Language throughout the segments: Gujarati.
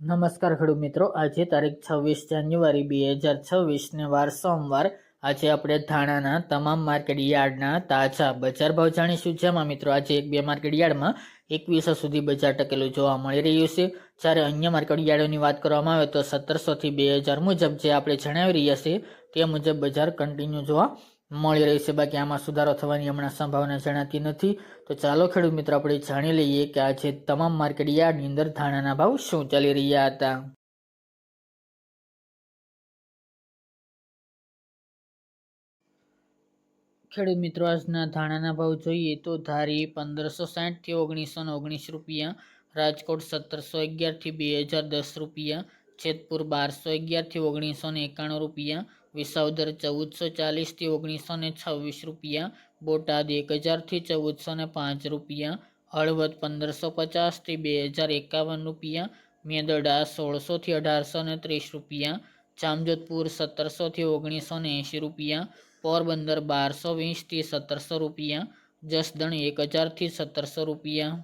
નમસ્કાર ખેડૂત મિત્રો, આજે તારીખ છવ્વીસ જાન્યુઆરી બે હજાર છવ્વીસને વાર સોમવાર. આજે આપણે ધાણાના તમામ માર્કેટ યાર્ડના તાજા બજાર ભાવ જાણીશું. જેમાં મિત્રો આજે એક બે માર્કેટ યાર્ડમાં એકવીસો સુધી બજાર ટકેલું જોવા મળી રહ્યું છે. જ્યારે અન્ય માર્કેટ યાર્ડોની વાત કરવામાં આવે તો સત્તરસોથી બે હજાર મુજબ જે આપણે જણાવી રહ્યા છીએ તે મુજબ બજાર કન્ટિન્યુ જોવા મળી રહી છે. બાકી આમાં સુધારો થવાની હમણાં સંભાવના જણાતી નથી. તો ચાલો ખેડૂત મિત્રો, આપણે જાણી લઈએ કે આજે તમામ માર્કેટ યાર્ડની અંદર ધાણાના ભાવ શું ચાલી રહ્યા હતા? ખેડૂત મિત્રો, આજના ધાણાના ભાવ જોઈએ તો ધારી પંદરસો સાઠથી ઓગણીસો ને ઓગણીસ રૂપિયા, રાજકોટ સત્તરસો અગિયારથી બે હજાર દસ રૂપિયા, જેતપુર બારસો અગિયારથી ઓગણીસો ને એકાણું રૂપિયા વિસાવદર ચૌદસો ચાલીસથી ઓગણીસો ને છવ્વીસ રૂપિયા, બોટાદ એક હજારથી ચૌદસો ને પાંચ રૂપિયા, હળવદ પંદરસો પચાસથી બે હજાર એકાવન રૂપિયા, મેદડા સોળસોથી અઢારસો ને ત્રીસ રૂપિયા, જામજોધપુર સત્તરસોથી ઓગણીસો ને એંશી રૂપિયા, પોરબંદર બારસો વીસથી સત્તરસો રૂપિયા, જસદણ એક હજારથી સત્તરસો રૂપિયા.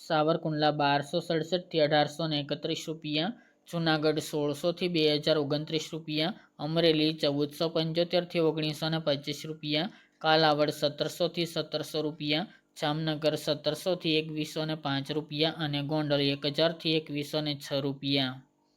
સાવરકુંડલા બારસો સડસઠથી અઢારસો ને એકત્રીસ રૂપિયા જુનાગઢ સોળસોથી બે હજાર ઓગણત્રીસ રૂપિયા, અમરેલી ચૌદસો પંચોતેરથી ઓગણીસો ને પચીસ રૂપિયા, કાલાવડ સત્તરસોથી સત્તરસો રૂપિયા, જામનગર સત્તરસોથી એકવીસો ને પાંચ રૂપિયા અને ગોંડલ એક હજારથી એકવીસો ને છ રૂપિયા.